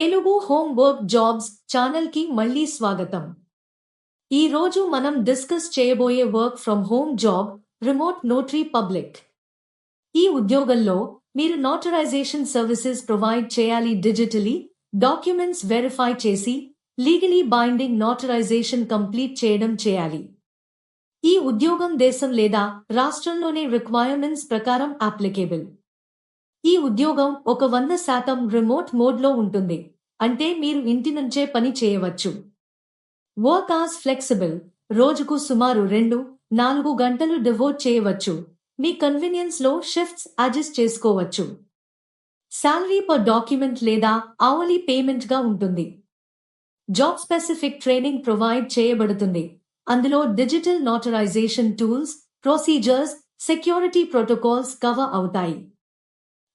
Telugu home work jobs ఛానల్కి మళ్ళీ స్వాగతం. ఈ రోజు మనం డిస్కస్ చేయబోయే work from home job remote notary public. ఈ ఉద్యోగంలో మీరు నోటరైజేషన్ సర్వీసెస్ ప్రొవైడ్ చేయాలి డిజిటలీ డాక్యుమెంట్స్ వెరిఫై చేసి లీగలీ బైండింగ్ నోటరైజేషన్ కంప్లీట్ చేయడం చేయాలి. ఈ ఉద్యోగం దేశం లేదా రాష్ట్రంలోని రిక్వైర్మెంట్స్ ప్రకారం అప్లికేబుల్. ఈ ఉద్యోగం ఒక వంద శాతం రిమోట్ మోడ్లో ఉంటుంది. అంటే మీరు ఇంటి నుంచే పని చేయవచ్చు. వర్క్ ఆస్ ఫ్లెక్సిబుల్ రోజుకు సుమారు రెండు నాలుగు గంటలు డివోట్ చేయవచ్చు. మీ కన్వీనియన్స్లో షిఫ్ట్స్ అడ్జస్ట్ చేసుకోవచ్చు. శాలరీ పర్ డాక్యుమెంట్ లేదా అవలీ పేమెంట్గా ఉంటుంది. జాబ్ స్పెసిఫిక్ ట్రైనింగ్ ప్రొవైడ్ చేయబడుతుంది. అందులో digital notarization tools procedures security protocols cover అవుతాయి.